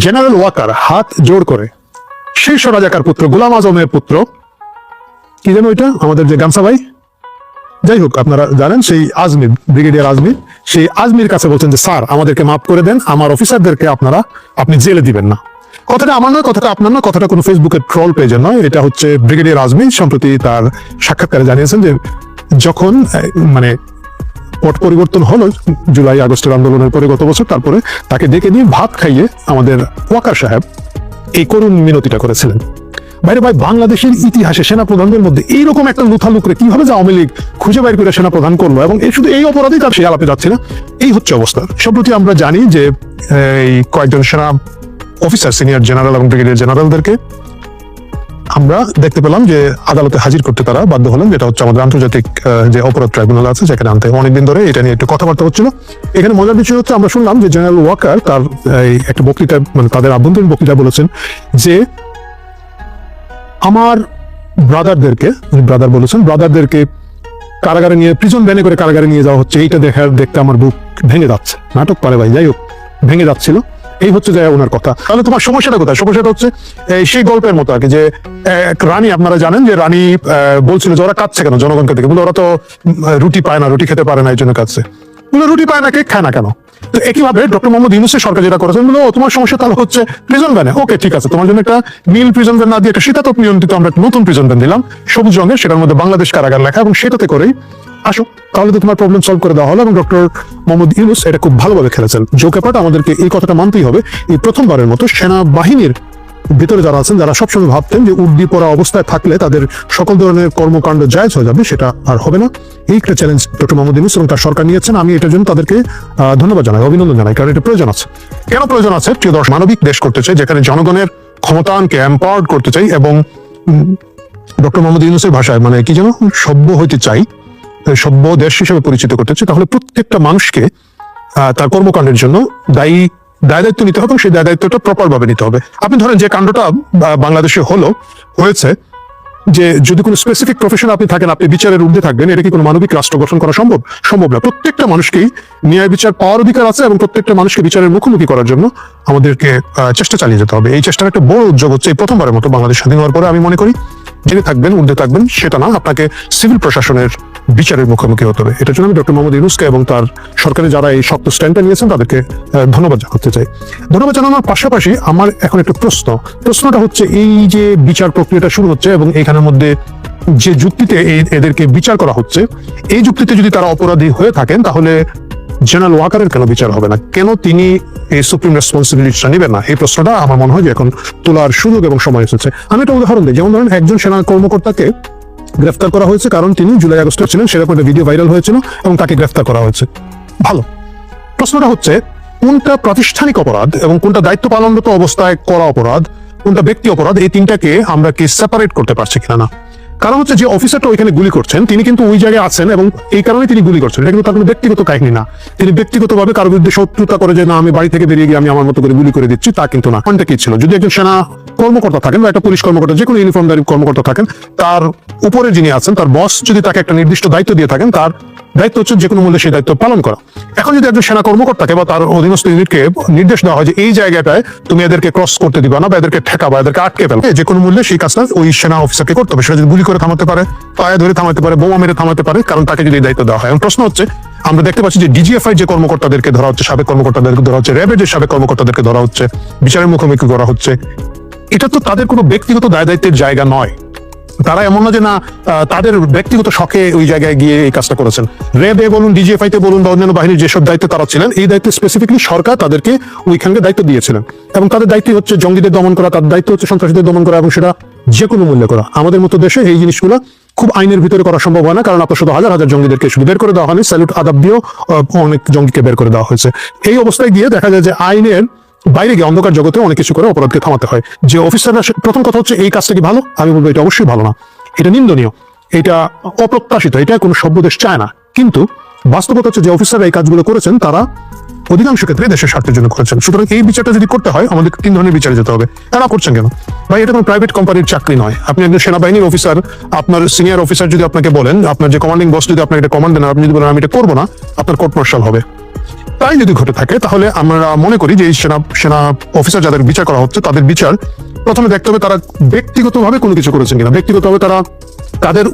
General Waker হাত জোড় করে, শীর্ষ রাজাকার পুত্র, গোলাম আজমের পুত্র। কি যেন ওইটা? আমাদের যে গামসা ভাই? যাই হোক, আপনারা জানেন, সেই আজমির, ব্রিগেডিয়ার আজমির, সেই আজমির কাছে বলছেন যে, স্যার, আমাদেরকে মাফ করে দেন, আমার অফিসারদেরকে আপনারা, আপনি জেলে দিবেন না। কথাটা আমার নয়, কথাটা আপনার নয়, কথাটা কোনো ফেসবুকের ট্রল পেজের নয়, এটা হচ্ছে ব্রিগেডিয়ার আজমি সম্প্রতি তার সাক্ষাৎকারে জানিয়েছেন যে, যখন মানে পট পরিবর্তন হলো জুলাই, আগস্টের আন্দোলনের পরে গত বছর, তারপরে তাকে ডেকে নিয়ে ভাত খাইয়ে আমাদের ওয়াকার সাহেব এই করুণ মিনতিটা করেছিলেন। বাইরে ভাই, বাংলাদেশের ইতিহাসে সেনাপ্রধানদের মধ্যে এইরকম একটা লুথা লুকরে কীভাবে যে আওয়ামী লীগ খুঁজে বাইর করে সেনাপ্রধান করল এবং এই শুধু এই অপরাধেই তার সে আলাপে যাচ্ছে না, এই হচ্ছে অবস্থা। সম্প্রতি আমরা জানি যে, এই কয়েকজন সেনা অফিসার সিনিয়র জেনারেল এবং ব্রিগেডিয়ার জেনারেলদেরকে আমরা দেখতে পেলাম যে আদালতে হাজির করতে তারা বাধ্য হলেন, যেটা হচ্ছে আমাদের আন্তর্জাতিক যে অপরাধ ট্রাইব্যুনাল আছে সেখানে আনতে অনেকদিন ধরে এটা নিয়ে একটু কথাবার্তা হচ্ছিল। এখানে মজার বিষয় হচ্ছে, আমরা শুনলাম যে জেনারেল ওয়াকার তার, এই একটা বক্তৃতা মানে তাদের আভ্যন্তরীণ বক্তৃতা বলেছেন যে আমার ব্রাদারদেরকে ব্রাদার বলেছেন, ব্রাদারদেরকে কারাগারে নিয়ে প্রিজন ভ্যানে করে কারাগারে নিয়ে যাওয়া হচ্ছে, এইটা দেখার দেখতে আমার বুক ভেঙে যাচ্ছে। নাটক পারে ভাই, যাই হোক, ভেঙে যাচ্ছিল। এই হচ্ছে যে ওনার কথা। তাহলে তোমার সমস্যাটা কোথায়? সমস্যাটা হচ্ছে সেই গল্পের মতো আর কি যে এক রানী, আপনারা জানেন যে রানী বলছিল যে ওরা কাঁদছে কেন জনগণকে দেখে? ওরা তো রুটি পায় না, রুটি খেতে পারে না, এই জন্য কাঁদছে। বলে রুটি পায় না কেক খায় না কেন? তো একইভাবে ডক্টর মোহাম্মদ ইউনুসের সরকার যেটা করেছেন বলে তোমার সমস্যা তাহলে হচ্ছে প্রিজন ভ্যানে ওকে, ঠিক আছে, তোমার জন্য একটা নীল প্রিজন ভ্যান না দিয়ে একটা শীতাতপ নিয়ন্ত্রিত আমরা নতুন প্রিজন ভ্যান দিলাম সবুজ রঙের, সেটার মধ্যে বাংলাদেশ কারাগার লেখা এবং সেটাতে করেই আসো তাহলে তো তোমার প্রবলেম সলভ করে দেওয়া হলো এবং ডক্টর মোহাম্মদ ইউনুস এটা খুব ভালোভাবে খেলেছেন। জোকেপাট আমাদেরকে এই কথাটা মানতেই হবে, এই প্রথমবারের মতো সেনাবাহিনীর ভিতরে যারা আছেন, যারা সবসময় ভাবতেন যে উর্দি পড়া অবস্থায় থাকলে তাদের সকল ধরনের কর্মকাণ্ড জায়জ হয়ে যাবে, সেটা আর হবে না। এই একটা চ্যালেঞ্জ ডক্টর মোহাম্মদ ইউনুস এবং তার সরকার নিয়েছেন। আমি এটার জন্য তাদেরকে ধন্যবাদ জানাই, অভিনন্দন জানাই, কারণ এটা প্রয়োজন আছে। কেন প্রয়োজন আছে? প্রিয় দর্শক, মানবিক দেশ করতে চাই, যেখানে জনগণের ক্ষমতায়নকে এম্পাওয়ার্ড করতে চাই এবং ডক্টর মোহাম্মদ ইউনুসের ভাষায় মানে কি যেন, সভ্য হইতে চাই সভ্য দেশ হিসেবে পরিচিত করতে হচ্ছে। তাহলে প্রত্যেকটা মানুষকে তার কর্মকাণ্ডের জন্য দায়ী দায় দায়িত্ব নিতে হবে সেই দায় দায়িত্বটা প্রপার ভাবে নিতে হবে। আপনি ধরেন যে কাণ্ডটা বাংলাদেশে হলো, হয়েছে যে যদি কোনো স্পেসিফিক প্রফেশন আপনি থাকেন, আপনি বিচারের ঊর্ধ্বে থাকবেন, এটা কি কোনো মানবিক রাষ্ট্র গঠন করা সম্ভব? সম্ভব না। প্রত্যেকটা মানুষকেই ন্যায় বিচার পাওয়ার অধিকার আছে এবং প্রত্যেকটা মানুষকে বিচারের মুখোমুখি করার জন্য আমাদেরকে চেষ্টা চালিয়ে যেতে হবে। এই চেষ্টার একটা বড় উদ্যোগ হচ্ছে এই প্রথমবারের মতো বাংলাদেশ স্বাধীন হওয়ার পরে আমি মনে করি যিনি থাকবেন ঊর্ধ্বে থাকবেন, সেটা না, আপনাকে সিভিল প্রশাসনের বিচারের মুখোমুখি হতে হবে। এটার জন্য আমি ডক্টর মোহাম্মদ ইউনুসকে এবং তার সরকারে যারা এই শক্ত স্ট্যান্ডটা নিয়েছেন, তাদেরকে ধন্যবাদ জানাতে চাই। ধন্যবাদ জানানোর পাশাপাশি আমার এখন একটা প্রশ্ন। প্রশ্নটা হচ্ছে, এই যে বিচার প্রক্রিয়াটা শুরু হচ্ছে এবং এখানের মধ্যে যে যুক্তিতে এদেরকে বিচার করা হচ্ছে, এই যুক্তিতে যদি তারা অপরাধী হয়ে থাকেন, তাহলে জেনারেল ওয়াকারের কেন বিচার হবে না? কেন তিনি এই সুপ্রিম রেসপন্সিবিলিটিটা নেবেন না? এই প্রশ্নটা আমার মনে হয় যে এখন তোলার সুযোগ এবং সময় এসেছে। আমি একটা উদাহরণ দিই। যেমন ধরেন একজন সেনা কর্মকর্তাকে গ্রেফতার করা হয়েছে কারণ তিনি জুলাই আগস্টে ছিলেন, সেরকম একটা ভিডিও ভাইরাল হয়েছিল এবং তাকে গ্রেফতার করা হয়েছে। ভালো। প্রশ্নটা হচ্ছে, কোনটা প্রাতিষ্ঠানিক অপরাধ এবং কোনটা দায়িত্ব পালনরত অবস্থায় করা অপরাধ, কোনটা ব্যক্তি অপরাধ, এই তিনটাকে আমরা কি সেপারেট করতে পারছি কিনা না? কারণ হচ্ছে যে অফিসারটা ওইখানে গুলি করছেন, তিনি কিন্তু ওই জায়গায় আছেন এবং এই কারণে তিনি গুলি করছেন। এটা কিন্তু তার কোনো ব্যক্তিগত কাহিনী না। তিনি ব্যক্তিগতভাবে কারোর বিরুদ্ধে শত্রুতা করে যে, না, আমি বাড়ি থেকে বেরিয়ে গিয়ে আমি আমার মতো করে গুলি করে দিচ্ছি, তা কিন্তু না। কোনটা কি ছিল? যদি একজন সেনা কর্মকর্তা থাকেন বা একটা পুলিশ কর্মকর্তা, যে কোনো ইউনিফর্মদারি কর্মকর্তা থাকেন, তার উপরে যিনি আছেন, তার বস যদি তাকে একটা নির্দিষ্ট দায়িত্ব দিয়ে থাকেন, তার দায়িত্ব হচ্ছে যে কোনো মূল্যে সেই দায়িত্ব পালন করা। এখন যদি একজন সেনা কর্মকর্তাকে বা তার অধীনস্থ ইউনিটকে নির্দেশ দেওয়া হয় যে এই জায়গাটায় তুমি এদেরকে ক্রস করতে দিবা না বা এদেরকে ঠেকাবা, এদেরকে আটকে ফেলবে যে কোনো মূল্যে সেই কাজটা ওই সেনা অফিসারকে করতে হবে। সেটা যদি গুলি করে থামাতে পারে, পায়ে ধরে থামাতে পারে, বোমা মেরে থামাতে পারে, কারণ তাকে যদি দায়িত্ব দেওয়া হয়। প্রশ্ন হচ্ছে, আমরা দেখতে পাচ্ছি যে ডিজিএফআই যে কর্মকর্তাদেরকে ধরা হচ্ছে, সাবেক কর্মকর্তাদেরকে ধরা হচ্ছে, র্যাবের যে সাবেক কর্মকর্তাদেরকে ধরা হচ্ছে, বিচারের মুখোমুখি করা হচ্ছে, এটা তো তাদের কোনো ব্যক্তিগত দায় দায়িত্বের জায়গা নয়। তারা এমন না যে না তাদের ব্যক্তিগত শখে ওই জায়গায় গিয়ে এই কাজটা করেছেন। র্যাবে বলুন, ডিজিএফআই তে বলুন বা অন্যান্য বাহিনীর যেসব দায়িত্বে তারা ছিলেন, এই দায়িত্বে স্পেসিফিকলি সরকার তাদেরকে ওইখানকে দায়িত্ব দিয়েছিলেন। এবং তাদের দায়িত্ব হচ্ছে জঙ্গিদের দমন করা তার দায়িত্ব হচ্ছে সন্ত্রাসীদের দমন করা এবং সেটা যে কোনো মূল্যে করা। আমাদের মতো দেশে এই জিনিসগুলো খুব আইনের ভিতরে করা সম্ভব হয় না, কারণ আপনার শুধু হাজার হাজার জঙ্গিদেরকে শুধু বের করে দেওয়া হয়নি, স্যালুট আদাব দিয়েও অনেক জঙ্গিকে বের করে দেওয়া হয়েছে। এই অবস্থায় গিয়ে দেখা যায় যে আইনের বাইরে গিয়ে অন্ধকার জগতে অনেক কিছু করে অপরাধকে থামাতে হয়। যে অফিসাররা প্রথম কথা হচ্ছে, এই কাজটা কি ভালো? আমি বলব, এটা অবশ্যই ভালো না। এটা নিন্দনীয়। এটা অপ্রত্যাশিত। এটা কোনো সভ্য দেশ চায় না। কিন্তু বাস্তবতা হচ্ছে, যে অফিসাররা এই কাজগুলো করেছেন, তারা অধিকাংশ ক্ষেত্রে দেশের স্বার্থের জন্য করেছেন। সুতরাং এই বিচারটা যদি করতে হয় আমাদের তিন ধরনের বিচারে যেতে হবে। তারা করছেন কেন? ভাই, এটা কোনো প্রাইভেট কোম্পানির চাকরি নয়। আপনি একজন সেনাবাহিনীর অফিসার আপনার সিনিয়র অফিসার যদি আপনাকে বলেন, আপনার যে কমান্ডিং বস যদি আপনাকে এটা কমান্ড দেন আপনি যদি বলেন, আমি এটা করব না, আপনার কোর্ট মার্শাল হবে। তাই যদি ঘটে থাকে, তাহলে আমরা মনে করি যে সেনা সেনা অফিসার যাদের বিচার করা হচ্ছে, তাদের বিচার প্রথমে দেখতে হবে তারা ব্যক্তিগতভাবে কোনো কিছু করেছেন কিনা। ব্যক্তিগতভাবে তারা তাদের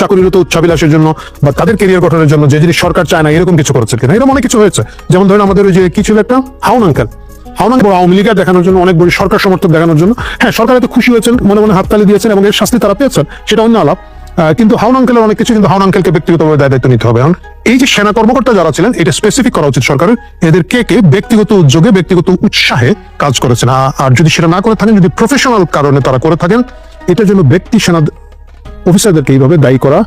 চাকরিরত উচ্চাবিলাসের জন্য বা তাদের কেরিয়ার গঠনের জন্য যে জিনিস সরকার চায় না, এরকম কিছু করেছে কিনা। এরকম অনেক কিছু হয়েছে। যেমন ধরেন আমাদের ওই যে কিছু একটা? হাউন আঙ্কেল। হাউন আঙ্কেল আওয়ামী লীগের দেখানোর জন্য, অনেক বড় সরকার সমর্থক দেখানোর জন্য। হ্যাঁ সরকার এত খুশি হয়েছেন, মনে মনে হাততালি দিয়েছেন এবং এর শাস্তি তারা পেয়েছেন, সেটা অন্য আলাপ। কিন্তু হাউন আঙ্কেলের অনেক কিছু কিন্তু হাউন আঙ্কেলকে ব্যক্তিগতভাবে দায় দায়িত্ব নিতে হবে। এখন এই যে সেনা কর্মকর্তা যারা ছিলেন, এটা স্পেসিফিক করা উচিত সরকারের। এদের কে কে ব্যক্তিগত উদ্যোগে, ব্যক্তিগত উৎসাহে কাজ করেছেন। আর যদি সেটা না করে থাকেন, যদি প্রফেশনাল কারণে তারা করে থাকেন, এটার জন্য ব্যক্তি, সেনা অফিসারদেরকে এইভাবে দায়ী করা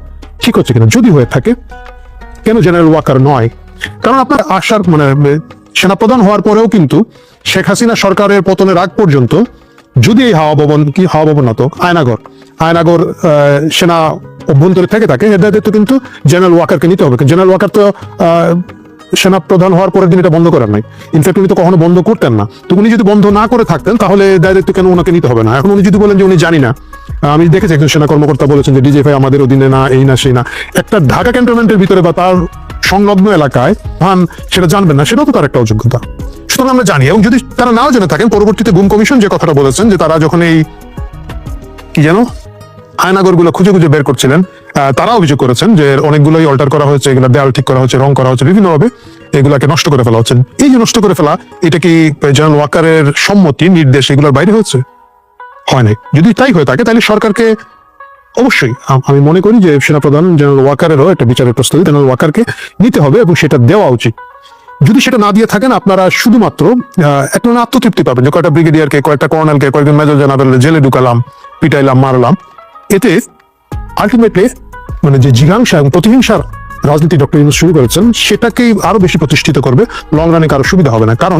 ঠিক হচ্ছে কিনা? যদি হয়ে থাকে, কেন জেনারেল ওয়াকার নয়? কারণ আপনার আসার মানে সেনাপ্রধান হওয়ার পরেও কিন্তু শেখ হাসিনা সরকারের পতনের আগ পর্যন্ত যদি এই হাওয়া ভবন কি হাওয়া ভবন না তো, আয়নাগর। আয়নাগর সেনা অভ্যন্তরে থেকে থাকে এর দায়িত্ব কিন্তু জেনারেল ওয়াকারকে নিতে হবে। জেনারেল ওয়াকার তো সেনা প্রধান হওয়ার পরের দিন এটা বন্ধ করেন নাই। ইনফ্যাক্ট উনি তো কখনো বন্ধ করতেন না। তো উনি যদি বন্ধ না করে থাকতেন, তাহলে দায় দায়িত্ব কেন ওনাকে নিতে হবে না? এখন উনি যদি বলেন যে উনি জানি না আমি দেখেছি একজন সেনা কর্মকর্তা বলেছেন যে ডিজে ভাই আমাদের অধীনে না, এই না, সেই না। একটা ঢাকা ক্যান্টনমেন্টের ভিতরে বা তার সংলগ্ন এলাকায়, ভান সেটা জানবেন না, সেটাও তো তার একটা অযোগ্যতা। সুতরাং আমরা জানি, এবং যদি তারা নাও জেনে থাকেন, পরবর্তীতে গুম কমিশন যে কথাটা বলেছেন, যে তারা যখন এই, কি যেন, আয়নাগরগুলো খুঁজে খুঁজে বের করছিলেন তারা অভিযোগ করেছেন যে অনেকগুলোই অল্টার করা হয়েছে, এগুলো দেয়াল ঠিক করা হয়েছে, রং করা হচ্ছে বিভিন্নভাবে এগুলাকে নষ্ট করে ফেলা হচ্ছে। এই যে নষ্ট করে ফেলা, এটা কি জেনারেল ওয়াকারের সম্মতি, নির্দেশ এগুলোর বাইরে হচ্ছে হয় নাই। যদি তাই হয়ে থাকে, তাহলে সরকারকে অবশ্যই, আমি মনে করি যে সেনাপ্রধান জেনারেল ওয়াকারেরও একটা বিচারের প্রস্তুতি জেনারেল ওয়াকারকে নিতে হবে এবং সেটা দেওয়া উচিত। যদি সেটা না দিয়ে থাকেন, আপনারা শুধুমাত্র একটা আত্মতৃপ্তি পাবেন। যে কয়েকটা ব্রিগেডিয়ারকে, কয়েকটা কর্নেলকে, কয়েকজন মেজর জেনারেল জেলে ঢুকালাম, পিটাইলাম, মারলাম। এতে আলটিমেটলি মানে যে জিজ্ঞাসা এবং প্রতিহিংসার রাজনীতি ডক্টর ইউনুস শুরু করেছেন, সেটাকেই আরও বেশি প্রতিষ্ঠিত করবে। লং রানে কারও সুবিধা হবে না। কারণ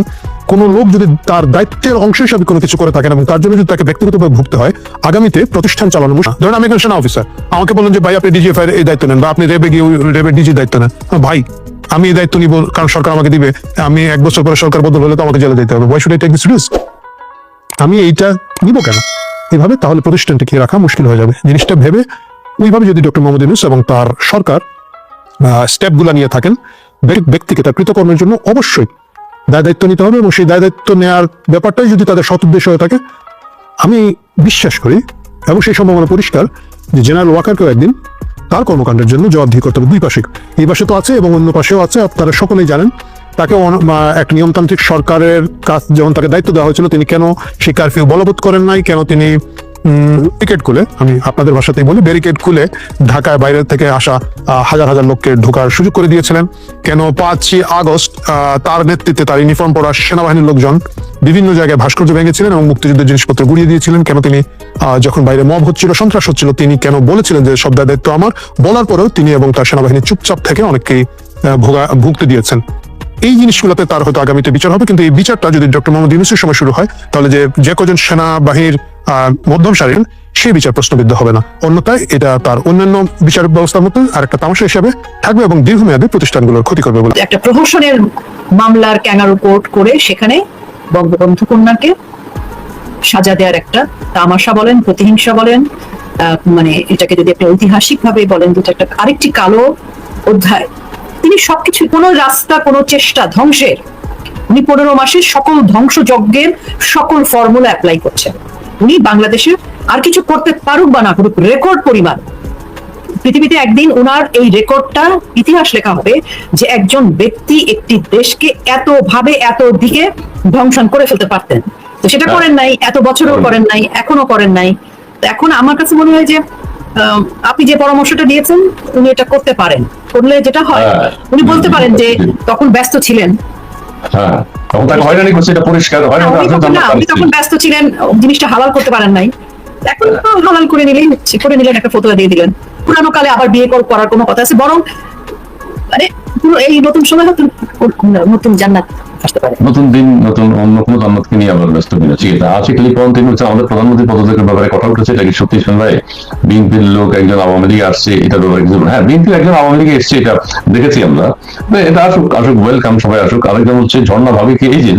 কোন লোক যদি তার দায়িত্বের অংশ হিসাবে কোনো কিছু করে থাকেন এবং তার জন্য যদি তাকে ব্যক্তিগতভাবে ভুগতে হয়, আগামীতে প্রতিষ্ঠান চালানো। ধরেন, আমি সেনা অফিসার আমাকে বললেন যে, ভাই, আপনি ডিজিএফ এর এই দায়িত্ব নেন বা আপনি রেবে গিয়ে রেবে ডিজি দায়িত্ব নেন। ভাই, আমি এই দায়িত্ব নিব কারণ সরকার আমাকে দিবে। আমি এক বছর পরে সরকার বদল হলে তো আমাকে জেলে দিতে হবে। Why should I take this আমি এইটা নিব কেন? এভাবে তাহলে প্রতিষ্ঠানটা কি রাখা মুশকিল হয়ে যাবে। জিনিসটা ভেবে ওইভাবে যদি ডক্টর মোহাম্মদ ইউনুস এবং তার সরকার স্টেপগুলো নিয়ে থাকেন। ব্যক্তিকে তার কৃতকর্মের জন্য অবশ্যই দায় দায়িত্ব নিতে হবে এবং সেই দায় দায়িত্ব নেওয়ার ব্যাপারটাই যদি তাদের সৎ উদ্দেশ্য হয়ে থাকে, আমি বিশ্বাস করি এবং সেই সম্ভাবনা পরিষ্কার যে জেনারেল ওয়াকারকেও একদিন তার কর্মকাণ্ডের জন্য জবাবদিহি করতে হবে দুই পাশে। এই পাশে তো আছে এবং অন্য পাশেও আছে, আপনারা সকলেই জানেন। তাকে এক নিয়মতান্ত্রিক সরকারের কাজ যখন তাকে দায়িত্ব দেওয়া হয়েছিল, তিনি কেন সেই কারফিউ বলবৎ করেন নাই, কেন তিনি ব্যারিকেড খুলে, আমি আপনাদের ভাষাতেই বলি ব্যারিকেড খুলে ঢাকায় বাইরে থেকে আসা হাজার হাজার লোককে ঢোকার সুযোগ করে দিয়েছিলেন। কেন পাঁচই আগস্ট তার নেতৃত্বে তার ইউনিফর্ম পরা সেনাবাহিনীর লোকজন বিভিন্ন জায়গায় ভাস্কর্য ভেঙেছিলেন এবং মুক্তিযুদ্ধের জিনিসপত্র গুড়িয়ে দিয়েছিলেন। কেন তিনি যখন বাইরে মব হচ্ছিল, সন্ত্রাস হচ্ছিল, তিনি কেন বলেছিলেন যে সব দায় দায়িত্ব আমার? বলার পরেও তিনি এবং তার সেনাবাহিনী চুপচাপ থেকে অনেককেই ভোগা, ভুগতে দিয়েছেন। এই জিনিসগুলোতে তার হয়তো আগামীতে বিচার হবে, কিন্তু এই বিচারটা যদি ডক্টর মোহাম্মদ ইউনুসের সময় শুরু হয়, তাহলে যে যে কজন সেনাবাহিনীর মধ্যম সারির, সেই বিচার প্রশ্নবিদ্ধ হবে না। অন্যথায় এটা তার অন্যান্য বিচার ব্যবস্থার মতো আরেকটা তামাশা হিসেবে থাকবে এবং দীর্ঘমেয়াদী প্রতিষ্ঠানগুলোর ক্ষতি করবে বলে। একটা প্রহসনের মামলার ক্যাঙ্গারু কোর্ট করে সেখানে বঙ্গবন্ধু কন্যাকে সাজা দেওয়ার একটা তামাশা বলেন, প্রতিহিংসা বলেন মানে এটাকে যদি আপনি ঐতিহাসিক ভাবে বলেন যেটা একটা আরেকটি কালো অধ্যায় তিনি সবকিছু কোনো রাস্তা কোনো চেষ্টা ধ্বংসের। উনি পনেরো মাসের সকল ধ্বংসযজ্ঞের সকল ফর্মুলা অ্যাপ্লাই করছেন। উনি বাংলাদেশে আর কিছু করতে পারুক বা না করুক রেকর্ড পরিমাণ। পৃথিবীতে একদিন ওনার এই রেকর্ডটা ইতিহাস লেখা হবে যে একজন ব্যক্তি একটি দেশকে এত ভাবে এত দিকে ধ্বংসন করে ফেলতে পারতেন। তো সেটা করেন নাই এত বছরও করেন নাই এখনও করেন নাই। তো এখন আমার কাছে মনে হয় যে আপনি যে পরামর্শটা দিয়েছেন উনি এটা করতে পারেন। করলে যেটা হয় হ্যাঁ। উনি বলতে পারেন যে তখন ব্যস্ত ছিলেন। হ্যাঁ। তখন তাকে হয়রানি করছে এটা পরিষ্কার হয়রানি তখন না, উনি তখন ব্যস্ত ছিলেন জিনিসটা হালাল করতে পারেন নাই। এখন হালাল করে নিলেই হচ্ছে করে নিলেন একটা ফটো দিয়ে দিলেন। পুরানো কালে আবার বিয়ে কর- করার কোনো কথা আছে? বরং মানে পুরো এই নতুন সময় নতুন জান্নাত। আসতে পারে। নতুন দিন নতুন অন্য কোনো জান্নাতকে নিয়ে আবার ব্যস্ত আছে তিনি হচ্ছে আমাদের প্রধানমন্ত্রী পদত্যাগের ব্যাপারে কথা উঠেছে। এটা কি সত্যি বিএনপির লোক একজন আওয়ামী লীগ আসছে এটা ব্যাপারে কিছু হ্যাঁ বিএনপির একজন আওয়ামী লীগে এসছে এটা দেখেছি আমরা। এটা আসুক আসুক ওয়েলকাম সবাই আসুক। আরেকজন হচ্ছে ঝর্ণা ভাবিকে এই যে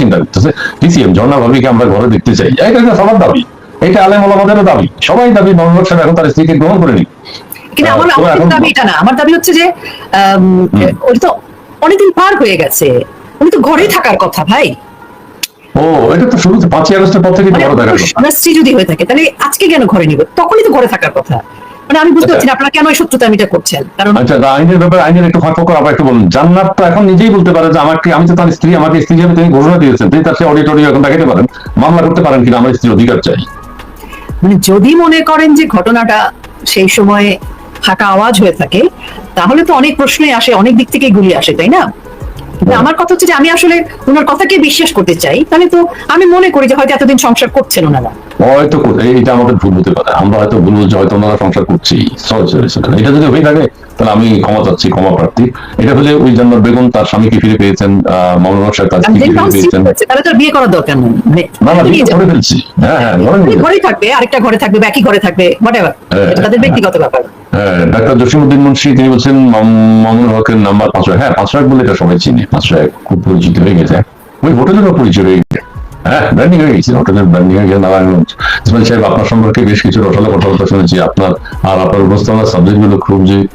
চিন্তা করতেছে। ডিসিএম ঝর্ণা ভাবিকে আমরা ঘরে দেখতে চাই। এটা সবার দাবি। এটা আলেম ওলামাদেরও দাবি। সবাই দাবি নবীন সাহেব এখন তার স্ত্রীকে গ্রহণ করে নিক। কিন্তু আহ, আমার আমার দাবি এটা না। আমার দাবি হচ্ছে যে ওই তো অনেকদিন পার হয়ে গেছে। উনি তো ঘরেই থাকার কথা ভাই। ও এটা তো শুরুতে পাঁচই আগস্টের পর থেকে মানে বড় দেখার কথা। ওনার স্ত্রী যদি হয়ে থাকে তাহলে আজকে কেন ঘরে নিবে? তখনই তো ঘরে থাকার কথা। মানে আমি বুঝতে আচ্ছা। পারছি না আপনারা কেন এই সত্যতামিটা করছেন? কারণ আচ্ছা আইনের ব্যাপারে আইনের একটু ফাঁক করে আবার একটু বলুন। জান্নাত তো এখন নিজেই বলতে পারে যে আমাকে আমি তো তার স্ত্রী আমাকে স্ত্রী হিসেবে তিনি ঘোষণা দিয়েছেন। তিনি তার সে অডিটোরিয়াম এখন দেখাতে পারেন। মামলা করতে পারেন কিনা আমার স্ত্রীর অধিকার চাই। মানে যদি মনে করেন যে ঘটনাটা সেই সময়ে ফাঁকা আওয়াজ হয়ে থাকে তাহলে তো অনেক প্রশ্নই আসে অনেক দিক থেকেই গুলি আসে তাই না? আমার কথা হচ্ছে যে আমি আসলে ওনার কথাকে বিশ্বাস করতে চাই তাহলে তো আমি মনে করি যে হয়তো এতদিন সংসার করছেন ওনারা। হয়তো এইটা আমাদের ভুল হতে পারে। আমরা হয়তো ভুল বলছি হয়তো আমরা সংসার করছি এটা যদি হয়ে থাকে তাহলে আমি ক্ষমা চাচ্ছি ক্ষমা প্রার্থী। এটা হলে ওই জন্য বেগম তার স্বামীকে ফিরে পেয়েছেন মামুনুর সাহেব তার স্ত্রীকে ফিরে পেয়েছেন। তাহলে তো বিয়ে করার দরকার নেই। মানে না না নিয়ে বিয়ে করে ফেলছি। হ্যাঁ হ্যাঁ। ঘরেই থাকবে আরেকটা ঘরে থাকবে বা একই ঘরে থাকবে হোয়াট এভার এটা তাদের হ্যাঁ। ব্যক্তিগত ব্যাপার। ডাক্তার জসিমুদ্দিন মুন্সি, তিনি বলছেন, মাম- মামুনুল হকের নাম্বার পাঁচশো হ্যাঁ পাঁচশো এক বলে এটা সবাই চিনি। পাঁচশো এক খুব পরিচিত হয়ে গেছে। ওই হোটেলেরও পরিচয় হয়ে গেছে। হ্যাঁ ব্র্যান্ডিং হয়ে গেছে, হোটেলের ব্র্যান্ডিং হয়ে গেছে। নারায়ণগঞ্জ। ইসমাইল সাহেব, আপনার সম্পর্কে বেশ কিছু রসালো কথাবার্তা শুনেছি। আপনার আর আপনার উপস্থাপনার সাবজেক্টগুলো খুব যে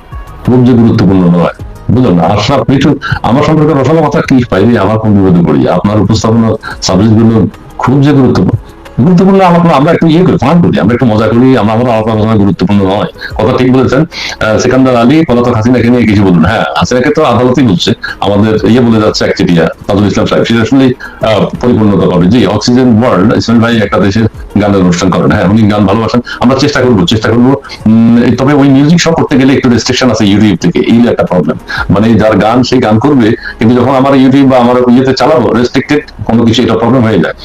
খুব যে গুরুত্বপূর্ণ নয়। বুঝলেন আশরাফ কিছু আমার সম্পর্কে রসালো কথা কি পাইলে আমার কোন বিপদে পড়ি। আপনার উপস্থাপনার সাবজেক্টগুলো খুব যে গুরুত্বপূর্ণ। গুরুত্বপূর্ণ আমরা আমরা একটু ইয়ে করি ফান করি, আমরা একটু মজা করি, আমরা আলাদা আলোচনা গুরুত্বপূর্ণ নয়। কথা ঠিক বলেছেন। সেকান্দার আলী, পলাতক হাসিনাকে নিয়ে কিছু বলুন। হ্যাঁ হাসিনাকে তো আদালতই বলছে। আমাদের ইয়ে বলে যাচ্ছে একচেটিয়া তাজুল ইসলাম সাহেব। সেটা আসলে পরিপূর্ণতা পাবে। জি অক্সিজেন ওয়ার্ল্ড ইসমাইল ভাই একটা দেশের গানের অনুষ্ঠান করেন। হ্যাঁ উনি গান ভালোবাসেন। আমরা চেষ্টা করব চেষ্টা করব। তবে ওই মিউজিক শো করতে গেলে একটু রেস্ট্রিকশন আছে ইউটিউব থেকে। এই একটা প্রবলেম মানে যার গান সেই গান করবে, কিন্তু যখন আমার ইউটিউব বা আমার ইয়েতে চালাবো রেস্ট্রিক্টেড কোনো কিছু এটা প্রবলেম হয়ে যায়।